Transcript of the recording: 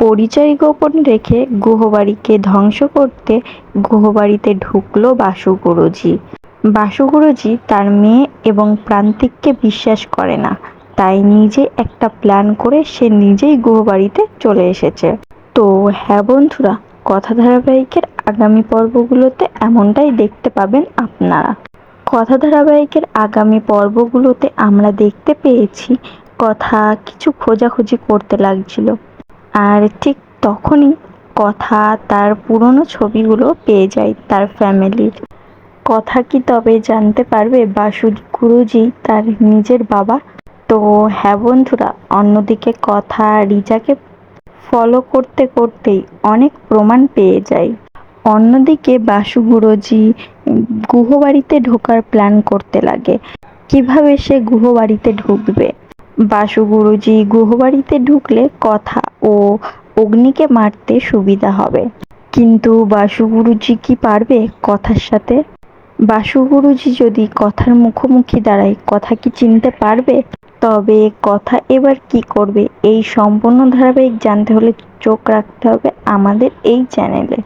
পরিচয় গোপন রেখে গুহবাড়িকে ধ্বংস করতে গুহবাড়িতে ঢুকলো বাসু গুরুজি বাসু গুরুজি তার মেয়ে এবং প্রান্তিককে বিশ্বাস করে না। তাই নিজে একটা প্ল্যান করে সে নিজেই গুহবাড়িতে চলে এসেছে। তো হ্যাঁ বন্ধুরা কথা ধারাবাহিকের আগামী পর্বগুলোতে এমনটাই দেখতে পাবেন আপনারা। কথা ধারাবাহিকের আগামী পর্বগুলোতে আমরা দেখতে পেয়েছি কথা, কিছু খোঁজাখুঁজি করতে লাগছিল। আর ঠিক তখনই কথা তার পুরনো ছবিগুলো পেয়ে যায় তার ফ্যামিলির কথা কি তবে জানতে পারবে বাসু গুরুজি, তার নিজের বাবা? তো হ্যাঁ বন্ধুরা, অন্যদিকে কথা রিজাকে ফলো করতে করতেই অনেক প্রমাণ পেয়ে যায়। অন্যদিকে বাসু গুরুজি গুহবাড়িতে ঢোকার প্ল্যান করতে লাগে। কীভাবে সে গুহবাড়িতে ঢুকবে? বাসু গুরুজি গুহবাড়িতে ঢুকলে কথা ও অগ্নিকে মারতে সুবিধা হবে। কিন্তু বাসুগুরুজি কি পারবে কথার সাথে? বাসুগুরুজি যদি কথার মুখোমুখি দাঁড়ায় কথা কি চিনতে পারবে? তবে কথা এবার কি করবে? এই সম্পূর্ণ ধারাবাহিক জানতে হলে চোখ রাখতে হবে আমাদের এই চ্যানেলে।